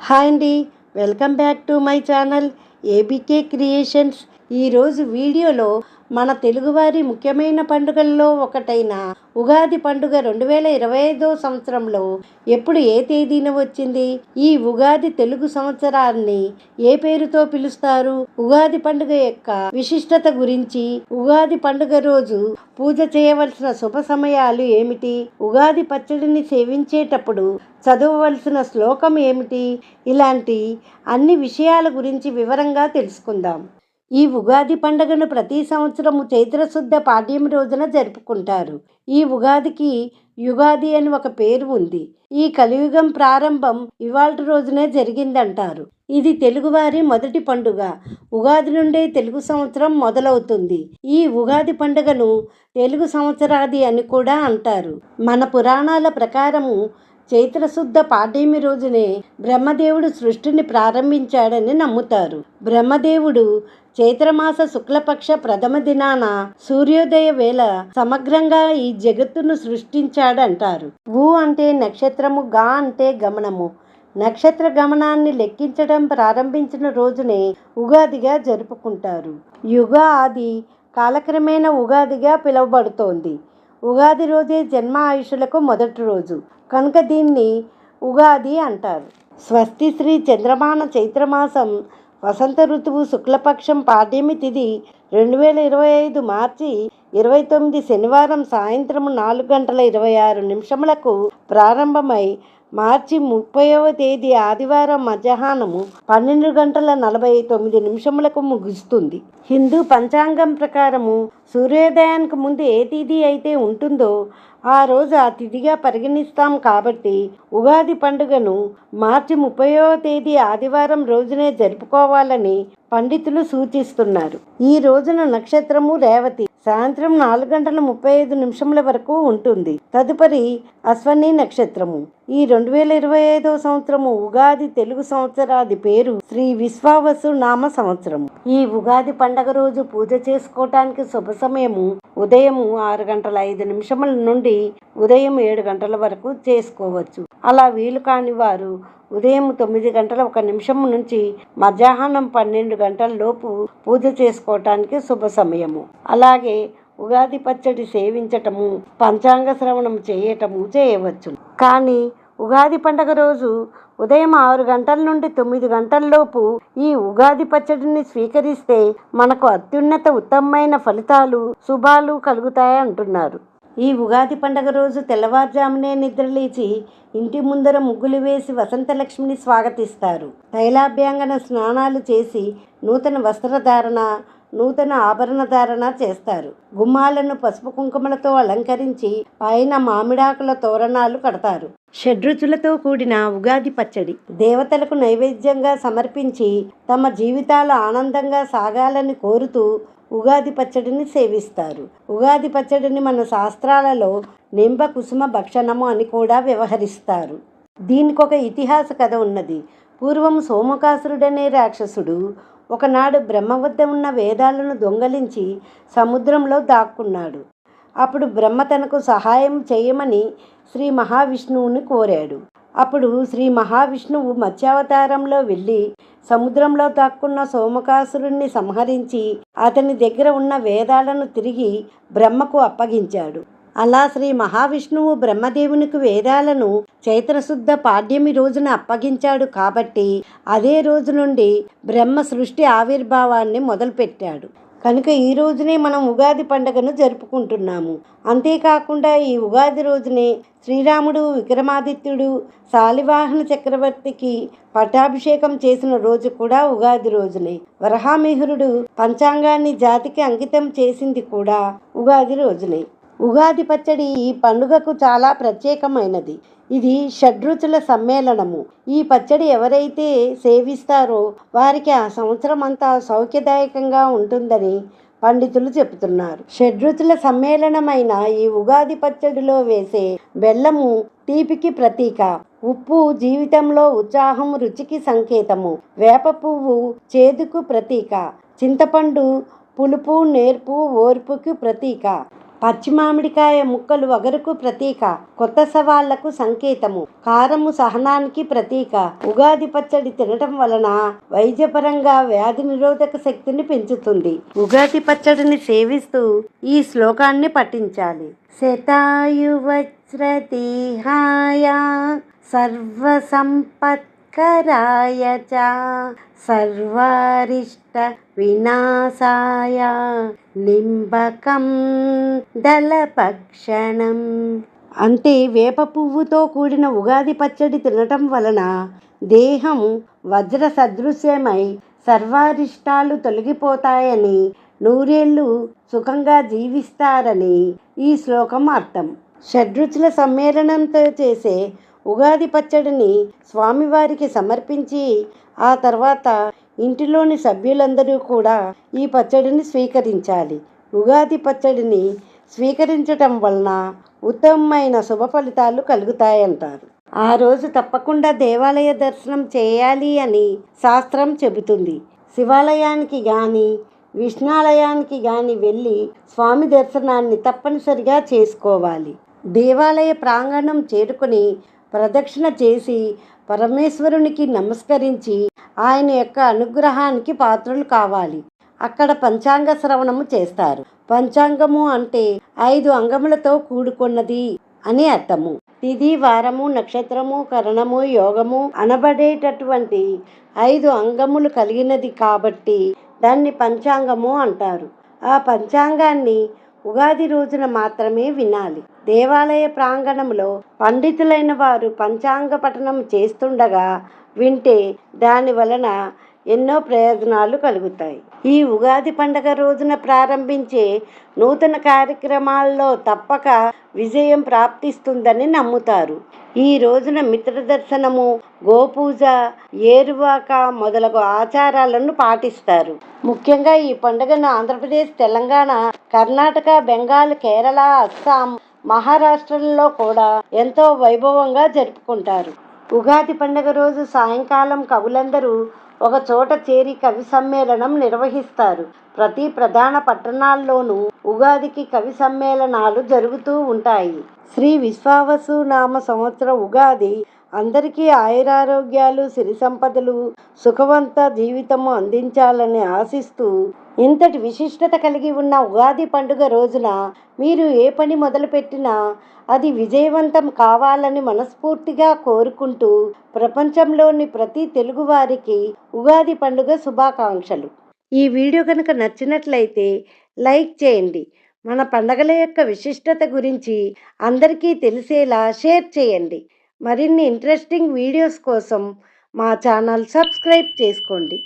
Hi అండి welcome back to my channel ABK creations. ఈరోజు వీడియోలో మన తెలుగువారి ముఖ్యమైన పండుగల్లో ఒకటైన ఉగాది పండుగ రెండు వేల ఇరవై ఐదో సంవత్సరంలో ఎప్పుడు ఏ తేదీన వచ్చింది? ఈ ఉగాది తెలుగు సంవత్సరాన్ని ఏ పేరుతో పిలుస్తారు? ఉగాది పండుగ యొక్క విశిష్టత గురించి ఉగాది పండుగ రోజు పూజ చేయవలసిన శుభ సమయాలు ఏమిటి? ఉగాది పచ్చడిని సేవించేటప్పుడు చదవవలసిన శ్లోకం ఏమిటి? ఇలాంటి అన్ని విషయాల గురించి వివరంగా తెలుసుకుందాం. ఈ ఉగాది పండుగను ప్రతి సంవత్సరము చైత్రశుద్ధ పాడ్యం రోజున జరుపుకుంటారు. ఈ ఉగాదికి యుగాది అని ఒక పేరు ఉంది. ఈ కలియుగం ప్రారంభం ఇవాళ రోజునే జరిగిందంటారు. ఇది తెలుగువారి మొదటి పండుగ. ఉగాది నుండే తెలుగు సంవత్సరం మొదలవుతుంది. ఈ ఉగాది పండుగను తెలుగు సంవత్సరాది అని కూడా అంటారు. మన పురాణాల ప్రకారము చైత్రశుద్ధ పాడ్యమి రోజునే బ్రహ్మదేవుడు సృష్టిని ప్రారంభించాడని నమ్ముతారు. బ్రహ్మదేవుడు చైత్రమాస శుక్లపక్ష ప్రథమ దినాన సూర్యోదయ వేళ సమగ్రంగా ఈ జగత్తును సృష్టించాడంటారు. ఊ అంటే నక్షత్రము గా అంటే గమనము. నక్షత్ర గమనాన్ని లెక్కించడం ప్రారంభించిన రోజునే ఉగాదిగా జరుపుకుంటారు. యుగ ఆది కాలక్రమేణ ఉగాదిగా పిలువబడుతోంది. ఉగాది రోజే జన్మ ఆయుషులకు మొదటి రోజు. కనుక దీన్ని ఉగాది అంటారు. స్వస్తి శ్రీ చంద్రమాన చైత్రమాసం వసంత ఋతువు శుక్లపక్షం పాడ్యమి తిథి రెండు వేల ఇరవై ఐదు మార్చి ఇరవై తొమ్మిది శనివారం సాయంత్రం నాలుగు గంటల ఇరవై ఆరు నిమిషములకు ప్రారంభమై మార్చి ముప్పైవ తేదీ ఆదివారం మధ్యాహ్నము పన్నెండు గంటల నలభై తొమ్మిది నిమిషములకు ముగుస్తుంది. హిందూ పంచాంగం ప్రకారము సూర్యోదయానికి ముందు ఏ తేదీ అయితే ఉంటుందో ఆ రోజు ఆ తిథిగా పరిగణిస్తాం కాబట్టి ఉగాది పండుగను మార్చి ముప్పైవ తేదీ ఆదివారం రోజునే జరుపుకోవాలని పండితులు సూచిస్తున్నారు. ఈ రోజున నక్షత్రము రేవతి సాయంత్రం నాలుగు గంటల ముప్పై ఐదు నిమిషముల వరకు ఉంటుంది. తదుపరి అశ్వని నక్షత్రము. ఈ రెండు వేల ఇరవై ఐదవ సంవత్సరము ఉగాది తెలుగు సంవత్సరాది పేరు శ్రీ విశ్వావసు నామ సంవత్సరము. ఈ ఉగాది పండగ రోజు పూజ చేసుకోవటానికి శుభ సమయము ఉదయం ఆరు గంటల ఐదు నిమిషముల నుండి ఉదయం ఏడు గంటల వరకు చేసుకోవచ్చు. అలా వీలు కాని వారు ఉదయం తొమ్మిది గంటల ఒక నిమిషం నుంచి మధ్యాహ్నం పన్నెండు గంటల లోపు పూజ చేసుకోవటానికి శుభ సమయము. అలాగే ఉగాది పచ్చడి సేవించటము పంచాంగ శ్రవణం చేయటము చేయవచ్చు. కానీ ఉగాది పండగ రోజు ఉదయం ఆరు గంటల నుండి తొమ్మిది గంటలలోపు ఈ ఉగాది పచ్చడిని స్వీకరిస్తే మనకు అత్యున్నత ఉత్తమమైన ఫలితాలు శుభాలు కలుగుతాయి అంటున్నారు. ఈ ఉగాది పండగ రోజు తెల్లవారుజామునే నిద్రలేచి ఇంటి ముందర ముగ్గులు వేసి వసంతలక్ష్మిని స్వాగతిస్తారు. తైలాభ్యాంగన స్నానాలు చేసి నూతన వస్త్రధారణ నూతన ఆభరణ ధారణ చేస్తారు. గుమ్మాలను పసుపు కుంకుమలతో అలంకరించి పైన మామిడాకుల తోరణాలు కడతారు. షడ్రుచులతో కూడిన ఉగాది పచ్చడి దేవతలకు నైవేద్యంగా సమర్పించి తమ జీవితాలు ఆనందంగా సాగాలని కోరుతూ ఉగాది పచ్చడిని సేవిస్తారు. ఉగాది పచ్చడిని మన శాస్త్రాలలో నింబ కుసుమ భక్షణము అని కూడా వ్యవహరిస్తారు. దీనికి ఒక ఇతిహాస కథ ఉన్నది. పూర్వం సోమకాసురుడనే రాక్షసుడు ఒకనాడు బ్రహ్మ వద్ద ఉన్న వేదాలను దొంగలించి సముద్రంలో దాక్కున్నాడు. అప్పుడు బ్రహ్మ తనకు సహాయం చేయమని శ్రీ మహావిష్ణువుని కోరాడు. అప్పుడు శ్రీ మహావిష్ణువు మత్స్యావతారంలో వెళ్ళి సముద్రంలో దాక్కున్న సోమకాసురుణ్ణి సంహరించి అతని దగ్గర ఉన్న వేదాలను తిరిగి బ్రహ్మకు అప్పగించాడు. అలా శ్రీ మహావిష్ణువు బ్రహ్మదేవునికి వేదాలను చైత్రశుద్ధ పాడ్యమి రోజున అప్పగించాడు కాబట్టి అదే రోజు నుండి బ్రహ్మ సృష్టి ఆవిర్భావాన్ని మొదలుపెట్టాడు. కనుక ఈ రోజునే మనం ఉగాది పండుగను జరుపుకుంటున్నాము. అంతేకాకుండా ఈ ఉగాది రోజునే శ్రీరాముడు విక్రమాదిత్యుడు శాలివాహన చక్రవర్తికి పట్టాభిషేకం చేసిన రోజు కూడా ఉగాది రోజునే. వరహామిహురుడు పంచాంగాన్ని జాతికి అంకితం చేసింది కూడా ఉగాది రోజునే. ఉగాది పచ్చడి ఈ పండుగకు చాలా ప్రత్యేకమైనది. ఇది షడ్రుచుల సమ్మేళనము. ఈ పచ్చడి ఎవరైతే సేవిస్తారో వారికి ఆ సంవత్సరం అంతా సౌఖ్యదాయకంగా ఉంటుందని పండితులు చెబుతున్నారు. షడ్రుచుల సమ్మేళనమైన ఈ ఉగాది పచ్చడిలో వేసే బెల్లము తీపికి ప్రతీక. ఉప్పు జీవితంలో ఉత్సాహం రుచికి సంకేతము. వేప పువ్వు చేదుకు ప్రతీక. చింతపండు పులుపు నేర్పు ఓర్పుకి ప్రతీక. పచ్చి మామిడికాయ ముక్కలు వగరుకు ప్రతీక కొత్త సవాళ్ళకు సంకేతము. కారము సహనానికి ప్రతీక. ఉగాది పచ్చడి తినటం వలన వైద్యపరంగా వ్యాధి నిరోధక శక్తిని పెంచుతుంది. ఉగాది పచ్చడిని సేవిస్తూ ఈ శ్లోకాన్ని పఠించాలి. శతాయువజ్రదేహాయ సర్వసంపత్ చ. సర్వరిష్ట వినాశాయ. నింబకం దళపక్షణం. అంటే వేప పువ్వుతో కూడిన ఉగాది పచ్చడి తినటం వలన దేహం వజ్ర సదృశ్యమై సర్వారిష్టాలు తొలగిపోతాయని నూరేళ్ళు సుఖంగా జీవిస్తారని ఈ శ్లోకం అర్థం. షడ్రుచుల సమ్మేళనంతో చేసే ఉగాది పచ్చడిని స్వామివారికి సమర్పించి ఆ తర్వాత ఇంటిలోని సభ్యులందరూ కూడా ఈ పచ్చడిని స్వీకరించాలి. ఉగాది పచ్చడిని స్వీకరించటం వలన ఉత్తమమైన శుభ ఫలితాలు కలుగుతాయంటారు. ఆ రోజు తప్పకుండా దేవాలయ దర్శనం చేయాలి అని శాస్త్రం చెబుతుంది. శివాలయానికి కానీ విష్ణాలయానికి కానీ వెళ్ళి స్వామి దర్శనాన్ని తప్పనిసరిగా చేసుకోవాలి. దేవాలయ ప్రాంగణం చేరుకుని ప్రదక్షిణ చేసి పరమేశ్వరునికి నమస్కరించి ఆయన యొక్క అనుగ్రహానికి పాత్రలు కావాలి. అక్కడ పంచాంగ శ్రవణము చేస్తారు. పంచాంగము అంటే ఐదు అంగములతో కూడుకున్నది అని అర్థము. తిది వారము నక్షత్రము కరణము యోగము అనబడేటటువంటి ఐదు అంగములు కలిగినది కాబట్టి దాన్ని పంచాంగము అంటారు. ఆ పంచాంగాన్ని ఉగాది రోజున మాత్రమే వినాలి. దేవాలయ ప్రాంగణంలో పండితులైన వారు పంచాంగ పఠనం చేస్తుండగా వింటే దాని వలన ఎన్నో ప్రయోజనాలు కలుగుతాయి. ఈ ఉగాది పండగ రోజున ప్రారంభించే నూతన కార్యక్రమాల్లో తప్పక విజయం ప్రాప్తిస్తుందని నమ్ముతారు. ఈ రోజున మిత్రదర్శనము గోపూజ ఏరువాక మొదలగు ఆచారాలను పాటిస్తారు. ముఖ్యంగా ఈ పండుగను ఆంధ్రప్రదేశ్ తెలంగాణ కర్ణాటక బెంగాల్ కేరళ అస్సాం మహారాష్ట్రలలో కూడా ఎంతో వైభవంగా జరుపుకుంటారు. ఉగాది పండుగ రోజు సాయంకాలం కవులందరూ ఒక చోట చేరి కవి సమ్మేళనం నిర్వహిస్తారు. ప్రతి ప్రధాన పట్టణాల్లోనూ ఉగాదికి కవి సమ్మేళనాలు జరుగుతూ ఉంటాయి. శ్రీ విశ్వావసు నామ సంవత్సర ఉగాది అందరికీ ఆయురారోగ్యాలు సిరి సంపదలు సుఖవంత జీవితము అందించాలని ఆశిస్తూ ఇంతటి విశిష్టత కలిగి ఉన్న ఉగాది పండుగ రోజున మీరు ఏ పని మొదలుపెట్టినా అది విజయవంతం కావాలని మనస్ఫూర్తిగా కోరుకుంటూ ప్రపంచంలోని ప్రతి తెలుగువారికి ఉగాది పండుగ శుభాకాంక్షలు. ఈ వీడియో కనుక నచ్చినట్లయితే లైక్ చేయండి. మన పండగల యొక్క విశిష్టత గురించి అందరికీ తెలిసేలా షేర్ చేయండి. మరిన్ని ఇంట్రెస్టింగ్ వీడియోస్ కోసం మా ఛానల్ సబ్స్క్రైబ్ చేసుకోండి.